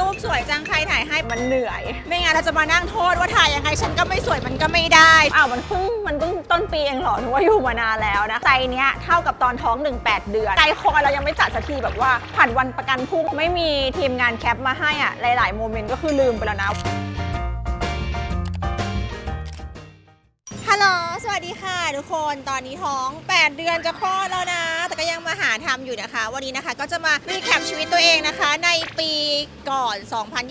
รูปสวยจังใครถ่ายให้มันเหนื่อย ไม่งั้นเราจะมานั่งโทษว่าถ่ายยังไงฉันก็ไม่สวยมันก็ไม่ได้อ้าวมันเพิ่งมันเพิ่งต้นปีเองเหรอนึกว่าอยู่มานานแล้วนะไซส์เนี้ยเท่ากับตอนท้อง 18 เดือนใจคอเรายังไม่จัดสักทีแบบว่าผ่านวันประกันพรุ่งไม่มีทีมงานแคปมาให้อะหลาย ๆ โมเมนต์ก็คือลืมไปแล้วนะฮัลโหลสวัสดีค่ะทุกคนตอนนี้ท้อง 8 เดือนจะคลอดแล้วนะแต่ ก็ยังมาหาทำอยู่นะคะ วันนี้นะคะก็จะมารีแคปชีวิตตัวเองนะคะ ในปีก่อน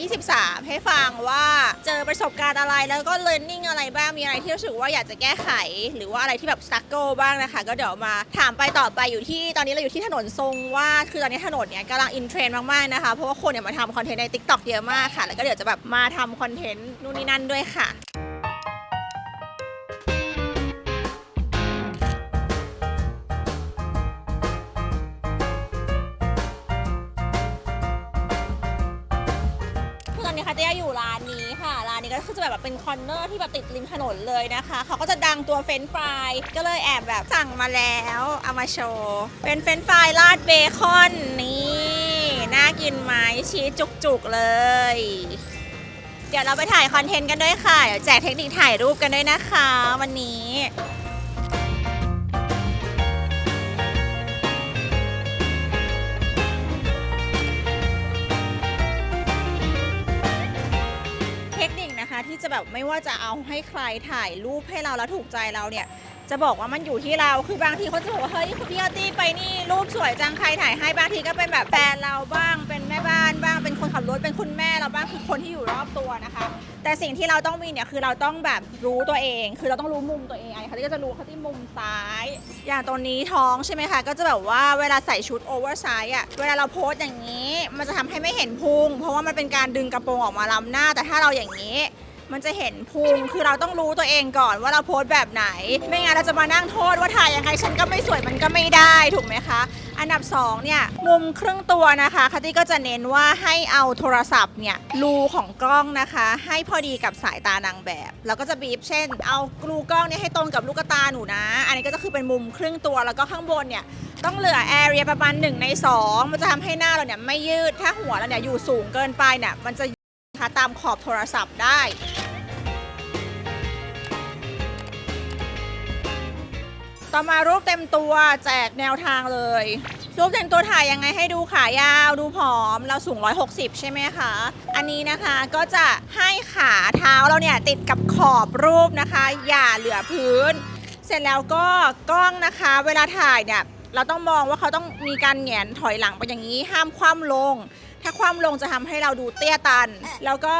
2023 ให้ฟังว่าเจอประสบการณ์อะไรแล้วก็เรียนรู้อะไรบ้างมีอะไรที่รู้สึกว่าอยากจะแก้ไข หรือว่าอะไรที่แบบสตั๊กเกิลบ้างนะคะ ก็เดี๋ยวมาถามไปต่อไปอยู่ที่ตอนนี้เราอยู่ที่ถนนทรงว่าคือตอนนี้ถนนเนี้ยกำลังอินเทรนด์มากๆนะคะเพราะว่าคนเนี่ยมาทำคอนเทนต์ใน t ิ k t o k เยอะมากค่ะ แล้วก็เดี๋ยวจะแบบมาทำคอนเทนต์นู่นนี่นั่นด้วยค่ะ คือตอนนี้คาเตียอยู่ร้านนี้ค่ะ ร้านนี้ก็คือจะแบบเป็นคอนเนอร์ที่แบบติดริมถนนเลยนะคะ เขาก็จะดังตัวเฟรนช์ฟราย ก็เลยแอบแบบสั่งมาแล้วเอามาโชว์ เป็นเฟรนช์ฟรายราดเบคอนนี่ น่ากินไหมชีสจุกๆเลย เดี๋ยวเราไปถ่ายคอนเทนต์กันด้วยค่ะ เดี๋ยวแจกเทคนิคถ่ายรูปกันด้วยนะคะ วันนี้ แบบไม่ว่าจะเอาให้ใครถ่ายรูปให้เราแล้วถูกใจเราเนี่ย จะบอกว่ามันอยู่ที่เราคือบางทีเขาจะบอกว่าเฮ้ยคุณพี่อาร์ตี้ไปนี่รูปสวยจังใครถ่ายให้บางทีก็เป็นแบบแฟนเราบ้างเป็นแม่บ้านบ้างเป็นคนขับรถเป็นคุณแม่เราบ้างคือคนที่อยู่รอบตัวนะคะ แต่สิ่งที่เราต้องมีเนี่ยคือเราต้องแบบรู้ตัวเอง คือเราต้องรู้มุมตัวเองไอ้เขาก็จะรู้เขาที่มุมซ้าย อย่างตรงนี้ท้องใช่ไหมคะก็จะแบบว่าเวลาใส่ชุดโอเวอร์ไซส์อะเวลาเราโพสอย่างนี้ มันจะทำให้ไม่เห็นพุงเพราะว่ามันเป็นการดึงกระโปรงออกมาล้ำหน้า แต่ถ้าเราอย่างนี้ มันจะเห็นพุงคือเราต้องรู้ตัวเองก่อนว่าเราโพสต์แบบไหน ไม่งั้นเราจะมานั่งโทษว่าถ่ายยังไงฉันก็ไม่สวยมันก็ไม่ได้ถูกไหมคะ อันดับ2เนี่ยมุมครึ่งตัวนะคะคาตี้ก็จะเน้นว่าให้เอาโทรศัพท์เนี่ยรูของกล้องนะคะ ให้พอดีกับสายตานางแบบแล้วก็จะบีบเช่น เอารูกล้องเนี่ยให้ตรงกับลูกตาหนูนะ อันนี้ก็จะคือเป็นมุมครึ่งตัวแล้วก็ข้างบนเนี่ยต้องเหลือแอเรียประมาณ1ใน2 มันจะทำให้หน้าเราเนี่ยไม่ยืด ถ้าหัวเราเนี่ยอยู่สูงเกินไปเนี่ยมันจะ คะตามขอบโทรศัพท์ได้ ต่อมารูปเต็มตัวแจกแนวทางเลย รูปเต็มตัวถ่ายยังไงให้ดูขายาวดูผอมเราสูง 160 ใช่ไหมคะ อันนี้นะคะก็จะให้ขาเท้าเราเนี่ยติดกับขอบรูปนะคะ อย่าเหลือพื้น เสร็จแล้วก็กล้องนะคะ เวลาถ่ายเนี่ยเราต้องมองว่าเขาต้องมีการแหงนถอยหลังไปอย่างนี้ ห้ามคว่ำลง ถ้าคว่ำลงจะทำให้เราดูเตี้ยตัน แล้วก็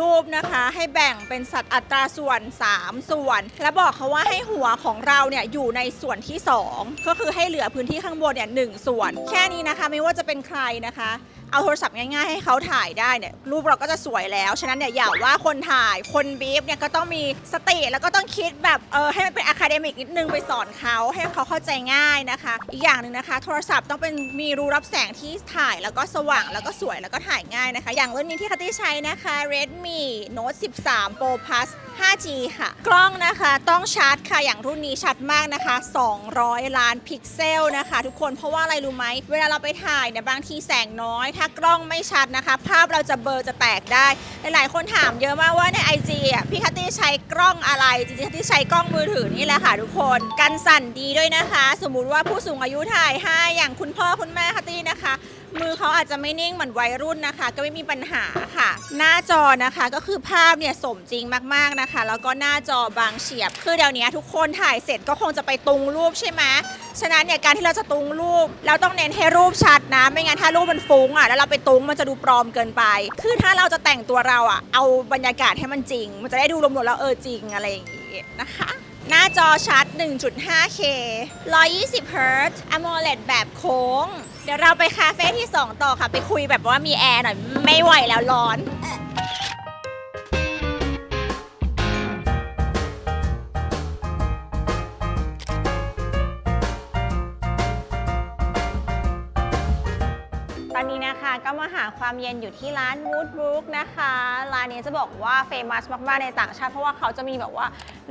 รูปนะคะให้แบ่งเป็นสัดอัตราส่วน 3 ส่วน แล้วบอกเขาว่าให้หัวของเราเนี่ยอยู่ในส่วนที่ 2 ก็คือให้เหลือพื้นที่ข้างบนเนี่ยหนึ่งส่วน แค่นี้นะคะไม่ว่าจะเป็นใครนะคะ เอาโทรศัพท์ง่ายๆให้เขาถ่ายได้เนี่ยรูปเราก็จะสวยแล้ว ฉะนั้นเนี่ยอย่าว่าคนถ่ายคนบีฟเนี่ยก็ต้องมีสติแล้วก็ต้องคิดแบบเออให้มันเป็นอะคาเดมิกนิดนึงไปสอนเขาให้เขาเข้าใจง่ายนะคะ อีกอย่างหนึ่งนะคะ โทรศัพท์ต้องเป็นมีรูรับแสงที่ถ่ายแล้วก็สว่างแล้วก็สวยแล้วก็ถ่ายง่ายนะคะ อย่างรุ่นนี้ที่คัตตี้ใช้นะคะ Redmi Note 13 Pro Plus 5G ค่ะ กล้องนะคะต้องชัดค่ะอย่างรุ่นนี้ชัดมากนะคะ 200 ล้านพิกเซลนะคะ ทุกคนเพราะว่าอะไรรู้ไหมเวลาเราไปถ่ายเนี่ยบางทีแสงน้อยถ้ากล้องไม่ชัดนะคะ ภาพเราจะเบลอจะแตกได้ หลายๆ คนถามเยอะมากว่าใน IG อะพี่คัตตี้ใช้กล้องอะไรจริงๆคัตตี้ใช้กล้องมือถือนี่แหละค่ะทุกคนกันสั่นดีด้วยนะคะ สมมุติว่าผู้สูงอายุถ่ายให้อย่างคุณพ่อคุณแม่คัตตี้นะคะ มือเขาอาจจะไม่นิ่งเหมือนวัยรุ่นนะคะ ก็ไม่มีปัญหาค่ะ หน้าจอนะคะก็คือภาพเนี่ยสมจริงมากๆนะคะ แล้วก็หน้าจอบางเฉียบ คือเดี๋ยวนี้ทุกคนถ่ายเสร็จก็คงจะไปตุงรูปใช่ไหมฉะนั้นเนี่ยการที่เราจะตุงรูปเราต้องเน้นให้รูปชัดนะ ไม่งั้นถ้ารูปมันฟุ้งอะแล้วเราไปตุงมันจะดูปลอมเกินไป คือถ้าเราจะแต่งตัวเราอะเอาบรรยากาศให้มันจริง มันจะได้ดูรวมๆแล้วเออจริงอะไรอย่างงี้นะคะ หน้าจอชัด 1.5K 120 Hz AMOLED แบบโค้ง เดี๋ยวเราไปคาเฟ่ที่ 2 ต่อค่ะ ไปคุยแบบว่ามีแอร์หน่อย ไม่ไหวแล้วร้อน นะคะก็มาหาความเย็นอยู่ที่ร้าน Wood Brook นะคะ ร้านนี้จะบอกว่าเฟมัสมากๆในต่างชาติ เพราะว่าเขาจะมีแบบว่า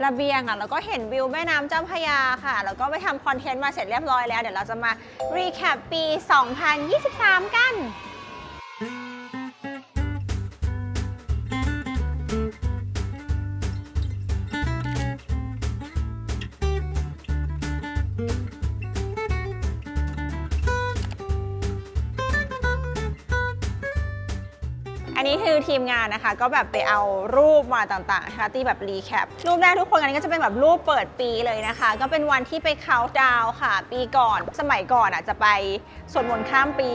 ระเบียงอะแล้วก็เห็นวิวแม่น้ำเจ้าพระยาค่ะ แล้วก็ไปทำคอนเทนต์มาเสร็จเรียบร้อยแล้ว เดี๋ยวเราจะมารีแคปปี 2023 กัน นนี้คือทีมงานนะคะ ก็แบบไปเอารูปมาต่างๆนะคะที่แบบรีแคปรูปแรกทุกคนอันนี้ก็จะเป็นแบบรูปเปิดปีเลยนะคะ ก็เป็นวันที่ไปเคาน์ดาวค่ะ ปีก่อนสมัยก่อนอะจะไปสวดมนต์ข้ามปี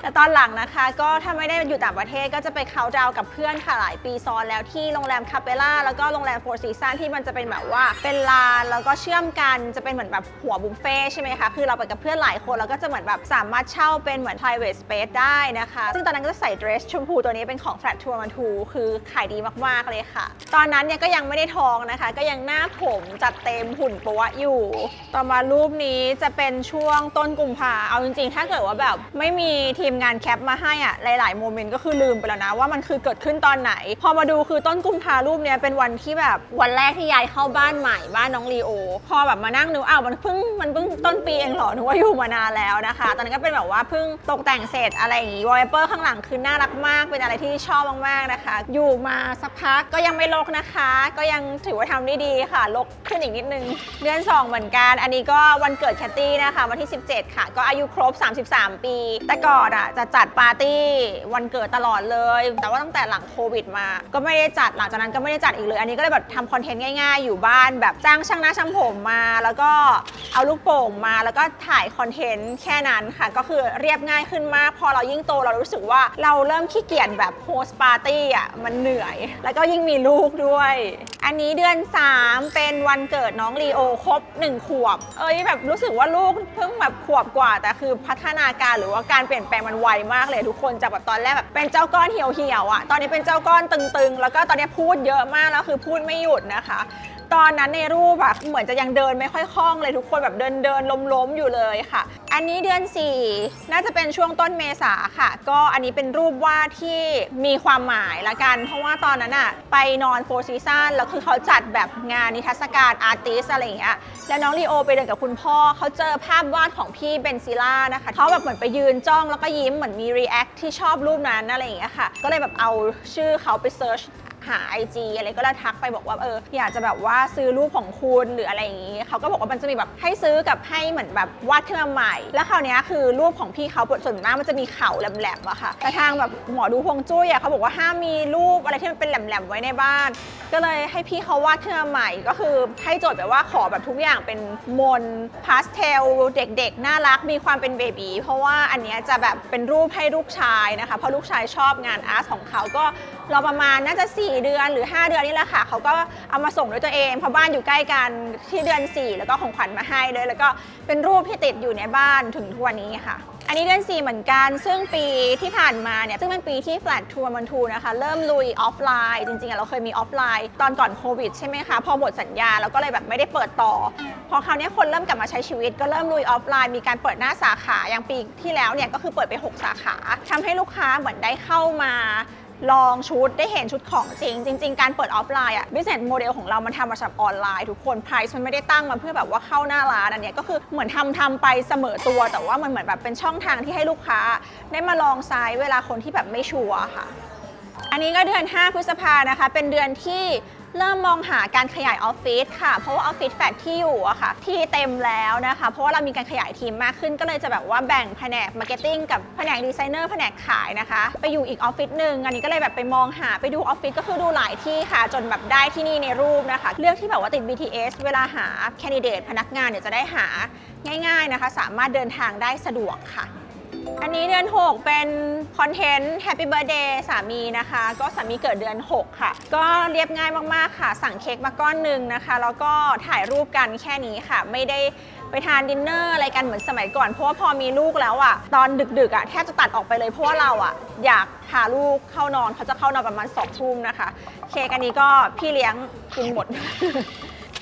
แต่ตอนหลังนะคะ ก็ถ้าไม่ได้อยู่ต่างประเทศก็จะไปเคาน์ดาวกับเพื่อนค่ะหลายปีซ้อนแล้วที่โรงแรมคาเปล่าแล้วก็โรงแรมโฟร์ซีซันที่มันจะเป็นแบบว่าเป็นลานแล้วก็เชื่อมกันจะเป็นเหมือนแบบหัวบุฟเฟ่ใช่ไหมคะคือเราไปกับเพื่อนหลายคนแล้วก็จะเหมือนแบบสามารถเช่าเป็นเหมือน private space ได้นะคะ ซึ่งตอนนั้นก็จะใส่เดรสชมพูตัวนี้เป็นของ Flat Tour มันทูคือขายดีมาก ๆ เลยค่ะ ตอนนั้นเนี่ยก็ยังไม่ได้ท้องนะคะ ก็ยังหน้าผมจัดเต็มหุ่นปัวอยู่ ต่อมารูปนี้จะเป็นช่วงต้นกุมภาเอาจริง ๆ ถ้าเกิดว่าแบบไม่มีทีมงานแคปมาให้อะหลาย ๆ โมเมนต์ก็คือลืมไปแล้วนะว่ามันคือเกิดขึ้นตอนไหน พอมาดูคือต้นกุมภารูปเนี้ยเป็นวันที่แบบวันแรกที่ยายเข้าบ้านใหม่บ้านน้องลีโอ พอแบบมานั่งนึกอ้าวมันเพิ่งมันเพิ่งต้นปีเองเหรอนึกว่าอยู่มานานแล้วนะคะ ตอนนั้นก็เป็นแบบว่าเพิ่งตกแต่งเสร็จอะไรอย่างงี้วอลเปอร์ข้างหลังคือน่ารักมากเป็นอะไรที่ชอบมากๆนะคะ อยู่มาสักพักก็ยังไม่ลกนะคะ ก็ยังถือว่าทำได้ดีค่ะ ลกขึ้นอีกนิดนึง เดือน 2 เหมือนกัน อันนี้ก็วันเกิดแคตตี้นะคะวันที่ 17 ค่ะ ก็อายุครบ 33 ปี แต่ก่อนอะจะจัดปาร์ตี้วันเกิดตลอดเลย แต่ว่าตั้งแต่หลังโควิดมา ก็ไม่ได้จัดหลังจากนั้นก็ไม่ได้จัดอีกเลย อันนี้ก็เลยแบบทำคอนเทนต์ง่ายๆ อยู่บ้านแบบจ้างช่างหน้าช่างผมมา แล้วก็เอาลูกโป่งมาแล้วก็ถ่ายคอนเทนต์แค่นั้นค่ะ ก็คือเรียบง่ายขึ้นมาก พอเรายิ่งโตเรารู้สึกว่าเราเริ่มขี้เกียจแบบโฮสต์ปาร์ตี้อะมันเหนื่อย แล้วก็ยิ่งมีลูกด้วย อันนี้เดือน 3 เป็นวันเกิดน้องลีโอครบ 1 ขวบ เอ้ยแบบรู้สึกว่าลูกเพิ่งแบบขวบกว่า แต่คือพัฒนาการหรือว่าการเปลี่ยนแปลงมันไวมากเลยทุกคนจากแบบตอนแรกแบบเป็นเจ้าก้อนเหี่ยวเหี่ะตอนนี้เป็นเจ้าก้อนตึงๆ แล้วก็ตอนนี้พูดเยอะมากแล้วคือพูดไม่หยุดนะคะ ตอนนั้นในรูปแบบเหมือนจะยังเดินไม่ค่อยคล่องเลยทุกคนแบบเดินเดินล้มล้มอยู่เลยค่ะ อันนี้เดือน 4 น่าจะเป็นช่วงต้นเมษาค่ะ ก็อันนี้เป็นรูปวาดที่มีความหมายละกัน เพราะว่าตอนนั้นอะไปนอนโฟร์ซีซันแล้วคือเขาจัดแบบงานนิทรรศการอาร์ติสอะไรอย่างเงี้ยแล้วน้องลีโอไปเดินกับคุณพ่อเขาเจอภาพวาดของพี่เบนซิล่านะคะเขาแบบเหมือนไปยืนจ้องแล้วก็ยิ้มเหมือนมีรีแอคที่ชอบรูปนั้นอะไรอย่างเงี้ยค่ะก็เลยแบบเอาชื่อเขาไปเซิร์ช หา IG อะไรก็แล้วทักไปบอกว่าเอออยากจะแบบว่าซื้อรูปของคุณหรืออะไรอย่างนี้เขาก็บอกว่ามันจะมีแบบให้ซื้อกับให้เหมือนแบบวาดขึ้นมาใหม่ แล้วคราวเนี้ยคือรูปของพี่เขาส่วนมากมันจะมีเข่าแหลมๆอะค่ะแต่ทางแบบหมอดูฮวงจุ้ยอะเขาบอกว่าห้ามมีรูปอะไรที่มันเป็นแหลมๆไว้ในบ้าน ก็เลยให้พี่เขาวาดขึ้นมาใหม่ ก็คือให้โจทย์แบบว่าขอแบบทุกอย่างเป็นมนพาสเทลเด็กๆน่ารักมีความเป็นเบบีเพราะว่าอันเนี้ยจะแบบเป็นรูปให้ลูกชายนะคะเพราะลูกชายชอบงานอาร์ตของเขาก็ รอประมาณน่าจะ 4 เดือนหรือ 5 เดือนนี่แหละค่ะเขาก็เอามาส่งด้วยตัวเอง เพราะบ้านอยู่ใกล้กันที่เดือน 4 แล้วก็ของขวัญมาให้เลยแล้วก็เป็นรูปที่ติดอยู่ในบ้านถึงทุกวันนี้ค่ะ อันนี้เดือน 4 เหมือนกัน ซึ่งปีที่ผ่านมาเนี่ยซึ่งเป็นปีที่ Flat Tour มันทูนะคะเริ่มลุยออฟไลน์ จริงๆเราเคยมีออฟไลน์ ตอนก่อนโควิดใช่ไหมคะพอหมดสัญญาเราก็เลยแบบไม่ได้เปิดต่อพอคราวนี้คนเริ่มกลับมาใช้ชีวิตก็เริ่มลุยออฟไลน์มีการเปิดหน้าสาขาอย่างปีที่แล้วเนี่ยก็คือเปิดไป 6 สาขาทำให้ลูกค้าเหมือนได้เข้ามา ลองชุดได้เห็นชุดของจริง จริง ๆ การเปิดออฟไลน์อะ business model ของเรามันทำมาจากออนไลน์ทุกคน price มันไม่ได้ตั้งมาเพื่อแบบว่าเข้าหน้าร้านอันเนี้ยก็คือเหมือนทำทำไปเสมอตัว แต่ว่ามันเหมือนแบบเป็นช่องทางที่ให้ลูกค้า ได้มาลองไซส์เวลาคนที่แบบไม่ชัวร์ค่ะ อันนี้ก็เดือน 5 พฤษภานะคะ เป็นเดือนที่ เริ่มมองหาการขยายออฟฟิศค่ะ เพราะว่าออฟฟิศแฟลตที่อยู่อะค่ะ ที่เต็มแล้วนะคะ เพราะว่าเรามีการขยายทีมมากขึ้น ก็เลยจะแบบว่าแบ่งแผนกมาร์เก็ตติ้งกับแผนกดีไซเนอร์แผนกขายนะคะ ไปอยู่อีกออฟฟิศหนึ่งอันนี้ก็เลยแบบไปมองหาไปดูออฟฟิศก็คือดูหลายที่ค่ะ จนแบบได้ที่นี่ในรูปนะคะ เลือกที่แบบว่าติด BTS เวลาหาแคนดิเดตพนักงานเนี่ยจะได้หาง่าย ๆนะคะ สามารถเดินทางได้สะดวกค่ะ อันนี้เดือน 6 เป็นคอนเทนต์ Happy Birthday สามีนะคะ ก็สามีเกิดเดือน 6 ค่ะ ก็เรียบง่ายมาก ๆ ค่ะ สั่งเค้กมาก้อนหนึ่งนะคะ แล้วก็ถ่ายรูปกันแค่นี้ค่ะ ไม่ได้ไปทานดินเนอร์อะไรกันเหมือนสมัยก่อน เพราะว่าพอมีลูกแล้วอะตอนดึกๆอะแทบจะตัดออกไปเลยเพราะว่าเราอะอยากพาลูกเข้านอนเขาจะเข้านอนประมาณสองทุ่มนะคะ เค้กอันนี้ก็พี่เลี้ยงกินหมด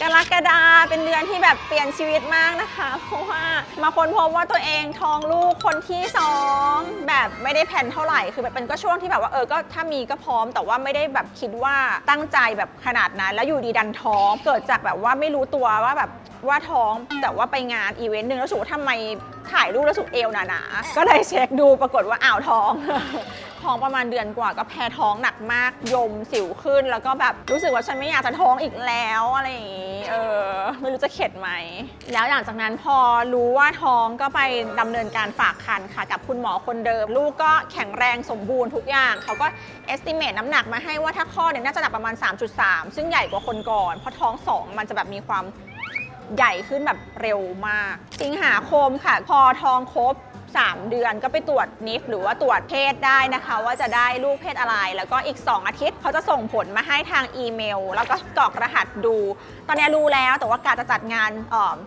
กรกฎาเป็นเดือนที่แบบเปลี่ยนชีวิตมากนะคะ เพราะว่ามาค้นพบว่าตัวเองท้องลูกคนที่สองแบบไม่ได้แผนเท่าไหร่คือแบบเป็นก็ช่วงที่แบบว่าเออก็ถ้ามีก็พร้อม แต่ว่าไม่ได้แบบคิดว่าตั้งใจแบบขนาดนั้น แล้วอยู่ดีดันท้องเกิดจากแบบว่าไม่รู้ตัวว่าแบบว่าท้องแต่ว่าไปงานอีเวนต์หนึ่งแล้วรู้สึกว่าทำไมถ่ายรูปแล้วสุกเอวหนาๆก็เลยเช็คดูปรากฏว่าอ้าวท้อง ท้องประมาณเดือนกว่าก็แพ้ท้องหนักมากยมสิวขึ้น แล้วก็แบบรู้สึกว่าฉันไม่อยากจะท้องอีกแล้วอะไรอย่างงี้เออไม่รู้จะเข็ดไหม แล้วหลังจากนั้นพอรู้ว่าท้องก็ไปดำเนินการฝากคันค่ะ กับคุณหมอคนเดิม ลูกก็แข็งแรงสมบูรณ์ทุกอย่าง เขาก็ estimate น้ำหนักมาให้ว่าถ้าคลอเนี่ยน่าจะหนักประมาณ 3.3 ซึ่งใหญ่กว่าคนก่อน เพราะท้องสองมันจะแบบมีความใหญ่ขึ้นแบบเร็วมาก สิงหาคมค่ะ พอท้องครบ 3 เดือนก็ไปตรวจนิฟหรือว่าตรวจเพศได้นะคะ ว่าจะได้ลูกเพศอะไร แล้วก็อีก 2 อาทิตย์เขาจะส่งผลมาให้ทางอีเมล แล้วก็กรอกรหัสดู ตอนนี้รู้แล้วแต่ว่ากาจะจัดงาน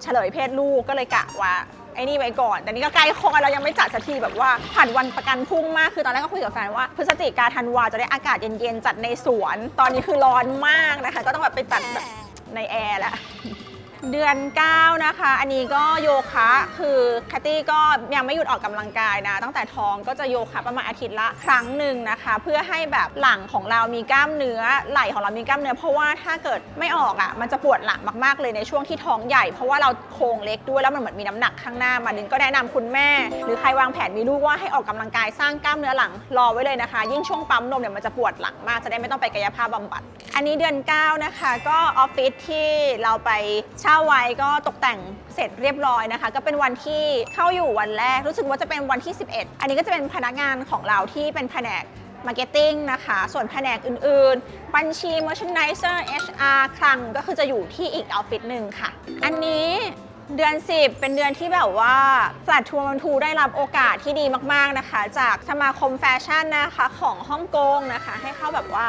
เฉลยเพศลูกก็เลยกะว่าไอ้นี่ไว้ก่อน แต่นี่ก็ใกล้คอเรายังไม่จัดสักทีแบบว่าผ่านวันประกันพรุ่งมาก คือตอนแรกก็คุยกับแฟนว่าพฤศจิกาธันวาจะได้อากาศเย็นๆ จัดในสวน ตอนนี้คือร้อนมากนะคะ ก็ต้องแบบไปจัดแบบในแอร์แล้ว เดือน 9 นะคะ อันนี้ก็โยคะคือแคตตี้ก็ยังไม่หยุดออกกำลังกายนะ ตั้งแต่ท้องก็จะโยคะประมาณอาทิตย์ละครั้งหนึ่งนะคะ เพื่อให้แบบหลังของเรามีกล้ามเนื้อไหล่ของเรามีกล้ามเนื้อ เพราะว่าถ้าเกิดไม่ออกอะมันจะปวดหลังมากๆเลยในช่วงที่ท้องใหญ่ เพราะว่าเราโครงเล็กด้วยแล้วมันเหมือนมีน้ำหนักข้างหน้ามาดึงก็แนะนำคุณแม่ หรือใครวางแผนมีลูกว่าให้ออกกำลังกายสร้างกล้ามเนื้อหลังรอไว้เลยนะคะ ยิ่งช่วงปั๊มนมเนี่ยมันจะปวดหลังมากจะได้ไม่ต้องไปกายภาพบำบัด อันนี้เดือน 9 นะคะ ก็ออฟฟิศที่เราไปเช่าาไว้ก็ตกแต่งเสร็จเรียบร้อยนะคะ ก็เป็นวันที่เข้าอยู่วันแรก รู้สึกว่าจะเป็นวันที่ 11 อันนี้ก็จะเป็นพนักงานของเราที่เป็นแผนกมาร์เก็ตติ้งนะคะ ส่วนแผนกอื่นๆ บัญชี merchandiser HR คลังก็คือจะอยู่ที่อีกออฟฟิศหนึ่งค่ะ อันนี้เดือน 10 เป็นเดือนที่แบบว่า Flat Tour มันทูได้รับโอกาสที่ดีมากๆนะคะ จากสมาคมแฟชั่นนะคะของฮ่องกงนะคะ ให้เข้าแบบว่า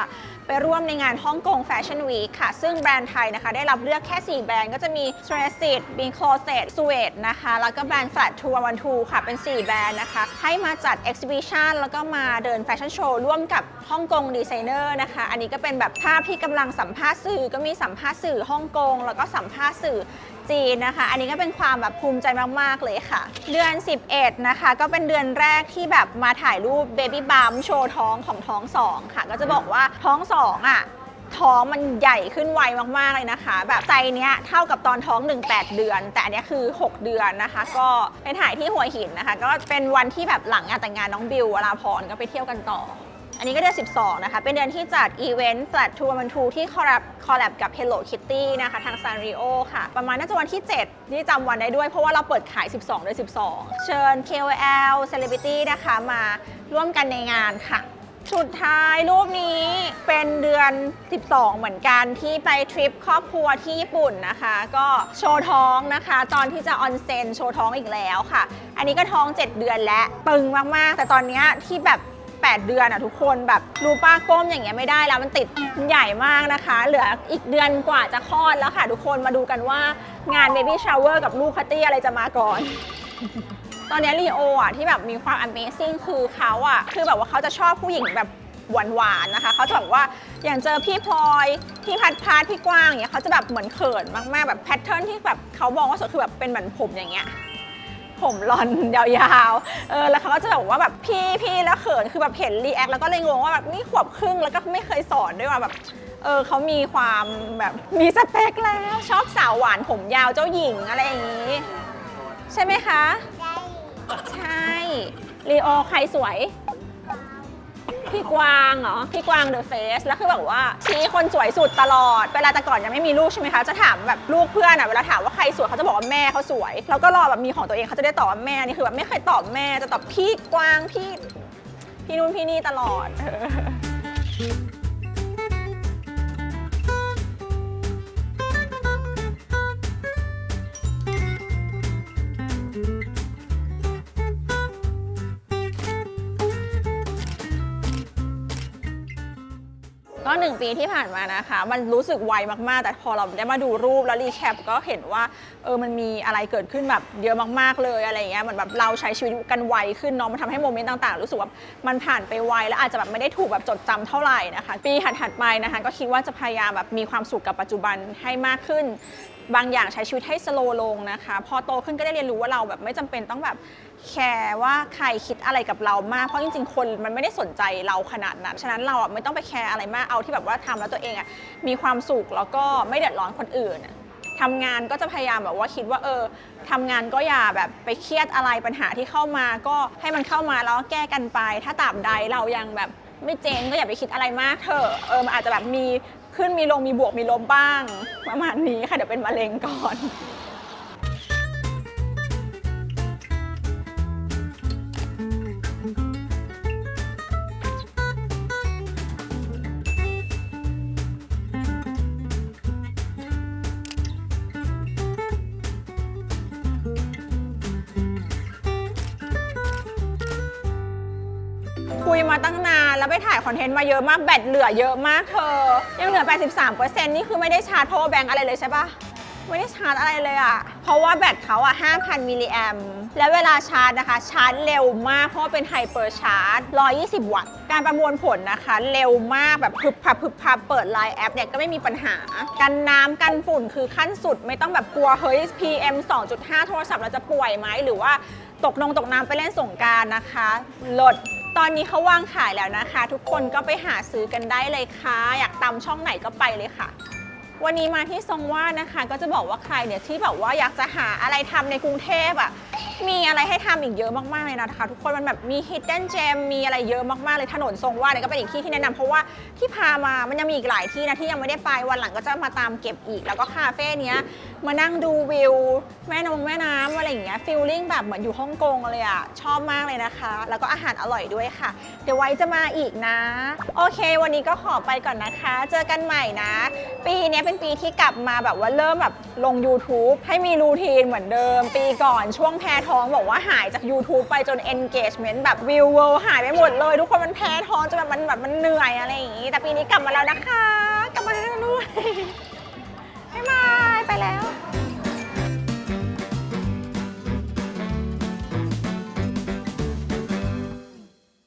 ร่วมในงานฮ่องกงแฟชั่นวีคค่ะ ซึ่งแบรนด์ไทยนะคะ ได้รับเลือกแค่ 4 แบรนด์ก็จะมี t r e s s i t b i n c l o s e t s u e d นะคะ แล้วก็แบรนด์ Flat 2 1 2ค่ะ เป็น 4 แบรนด์นะคะ ให้มาจัด exhibition แล้วก็มาเดินแฟชั่นโชว์ร่วมกับฮ่องกงดีไซเนอร์นะคะ อันนี้ก็เป็นแบบภาพที่กำลังสัมภาษณ์สื่อก็มีสัมภาษณ์สื่อฮ่องกงแล้วก็สัมภาษณ์สื่อจีนนะคะ อันนี้ก็เป็นความแบบภูมิใจมาก ๆ เลยค่ะ เดือน 11 นะคะ ก็เป็นเดือนแรกที่แบบมาถ่ายรูปเบบี้บัมโชว์ท้องของท้องสองค่ะ ก็จะบอกว่าท้องสองอะท้องมันใหญ่ขึ้นไวมากๆเลยนะคะ แบบใจเนี้ยเท่ากับตอนท้อง 18 เดือน แต่อันนี้คือ 6 เดือนนะคะ ก็ไปถ่ายที่หัวหินนะคะ ก็เป็นวันที่แบบหลังงานแต่งงานน้องบิววราพรก็ไปเที่ยวกันต่อ อันนี้ก็เดือน 12 นะคะ เป็นเดือนที่จัดอีเวนต์ Flat Tour มันทูที่คอลแลบคอลแลบกับ Hello Kitty นะคะ ทาง Sanrio ค่ะ ประมาณน่าจะวันที่ 7 นี่จำวันได้ด้วย เพราะว่าเราเปิดขาย 12 เดือน 12 เชิญ KOL Celebrity นะคะมาร่วมกันในงานค่ะสุดท้ายรูปนี้เป็นเดือน 12 เหมือนกันที่ไปทริปครอบครัวที่ญี่ปุ่นนะคะ ก็โชว์ท้องนะคะ ตอนที่จะออนเซนโชว์ท้องอีกแล้วค่ะ อันนี้ก็ท้อง 7 เดือนแล้วตึงมาก ๆ แต่ตอนนี้ที่แบบ 8 เดือนอะทุกคนแบบรูป้าก้มอย่างเงี้ยไม่ได้แล้วมันติดมันใหญ่มากนะคะ เหลืออีกเดือนกว่าจะคลอดแล้วค่ะทุกคนมาดูกันว่างาน Baby Shower กับลูกคัตตี้อะไรจะมาก่อนตอนนี้ลีโออะที่แบบมีความ Amazing คือเขาอะคือแบบว่าเขาจะชอบผู้หญิงแบบหวานๆนะคะเขาจะแบบว่าอย่างเจอพี่พลอย พี่พัดพาร์ทพี่กว้างอย่างเงี้ยเขาจะแบบเหมือนเขินมากๆแบบแพทเทิร์นที่แบบเขาบอกว่าสวยคือแบบเป็นเหมือนผมอย่างเงี้ย ผมรอนยาวๆ เออ แล้วเขาก็จะแบบว่าแบบพี่พี่แล้วเขิน คือแบบเห็นรีแอคแล้วก็เลยงงว่าแบบนี่ขวบครึ่งแล้วก็ไม่เคยสอนด้วยว่าแบบ เออเขามีความแบบมีสเปคแล้ว ชอบสาวหวานผมยาวเจ้าหญิงอะไรอย่างนี้ ใช่ไหมคะ ใช่ ลีโอใครสวย พี่กวางเหรอ พี่กวางเดอะเฟสแล้วคือแบบว่าชี้คนสวยสุดตลอด เวลาแต่ก่อนยังไม่มีลูกใช่ไหมคะ จะถามแบบลูกเพื่อนอะ เวลาถามว่าใครสวยเขาจะบอกว่าแม่เขาสวย แล้วก็รอแบบมีของตัวเองเขาจะได้ตอบว่าแม่ นี่คือแบบไม่เคยตอบแม่ จะตอบพี่กวางพี่ พี่นู่นพี่นี่ตลอด ปีที่ผ่านมานะคะ มันรู้สึกไวมากๆ แต่พอเราได้มาดูรูปแล้วรีแคปก็เห็นว่าเออมันมีอะไรเกิดขึ้นแบบเยอะมากๆเลยอะไรเงี้ยเหมือนแบบเราใช้ชีวิตกันไวขึ้นเนาะมันทำให้โมเมนต์ต่างๆ รู้สึกว่ามันผ่านไปไวแล้วอาจจะแบบไม่ได้ถูกแบบจดจำเท่าไหร่นะคะ ปีถัดๆไปนะคะก็คิดว่าจะพยายามแบบมีความสุขกับปัจจุบันให้มากขึ้น บางอย่างใช้ชีวิตให้สโลลงนะคะ พอโตขึ้นก็ได้เรียนรู้ว่าเราแบบไม่จำเป็นต้องแบบ แคร์ว่าใครคิดอะไรกับเรามาก เพราะจริงๆ คนมันไม่ได้สนใจเราขนาดนั้น ฉะนั้นเราอะไม่ต้องไปแคร์อะไรมาก เอาที่แบบว่าทำแล้วตัวเองอะมีความสุขแล้วก็ไม่เดือดร้อนคนอื่นทำงานก็จะพยายามแบบว่าคิดว่าเออทำงานก็อย่าแบบไปเครียดอะไรปัญหาที่เข้ามาก็ให้มันเข้ามาแล้วแก้กันไป ถ้าตราบใดเรายังแบบไม่เจ๊งก็อย่าไปคิดอะไรมากเถอะเออมันอาจจะแบบมีขึ้นมีลงมีบวกมีลบบ้าง ประมาณนี้ค่ะเดี๋ยวเป็นมะเร็งก่อน มาตั้งนานแล้วไปถ่ายคอนเทนต์มาเยอะมากแบตเหลือเยอะมากเธอ ยังเหลือ 83%นี่คือไม่ได้ชาร์จ power bank อะไรเลยใช่ปะไม่ได้ชาร์จอะไรเลยอะเพราะว่าแบตเขาอะ5,000 มิลลิแอมและเวลาชาร์จนะคะ ชาร์จเร็วมาก เพราะเป็นไฮเปอร์ชาร์จ 120 วัตต์ การประมวลผลนะคะ เร็วมากแบบพึบพับพึบพับเปิดไลน์แอปเนี่ยก็ไม่มีปัญหา กันน้ำกันฝุ่นคือขั้นสุดไม่ต้องแบบกลัวเฮ้ย PM 2.5 โทรศัพท์เราจะป่วยไหมหรือว่าตกนงตกน้ำไปเล่นสงการนะคะลด ตอนนี้เขาวางขายแล้วนะคะ ทุกคนก็ไปหาซื้อกันได้เลยค่ะ อยากตำช่องไหนก็ไปเลยค่ะ วันนี้มาที่ทรงวาดนะคะ ก็จะบอกว่าใครเนี่ยที่แบบว่าอยากจะหาอะไรทำในกรุงเทพอะมีอะไรให้ทำอีกเยอะมากๆเลยนะคะ ทุกคนมันแบบมี hidden gem มีอะไรเยอะมากๆเลยถนนทรงวาดเนี่ยก็เป็นอีกที่ที่แนะนำเพราะว่าที่พามามันยังมีอีกหลายที่นะที่ยังไม่ได้ไปวันหลังก็จะมาตามเก็บอีก แล้วก็คาเฟ่เนี้ยมานั่งดูวิวแม่นงแม่น้ำอะไรอย่างเงี้ยฟีลลิ่งแบบเหมือนอยู่ฮ่องกงเลยอะชอบมากเลยนะคะ แล้วก็อาหารอร่อยด้วยค่ะ เดี๋ยวไว้จะมาอีกนะ โอเค วันนี้ก็ขอไปก่อนนะคะ เจอกันใหม่นะ ปีเนี้ยเป็นปีที่กลับมาแบบว่าเริ่มแบบลง YouTube ให้มีรูทีนเหมือนเดิม ปีก่อนช่วงแพ้ท้องบอกว่าหายจาก YouTube ไปจน engagement แบบวิวเวลหายไปหมดเลย ทุกคนมันแพ้ท้องจนแบบมันแบบมันเหนื่อยอะไรอย่างงี้ แต่ปีนี้กลับมาแล้วนะคะ กลับมาแล้วด้วยบ๊ายบายไปแล้ว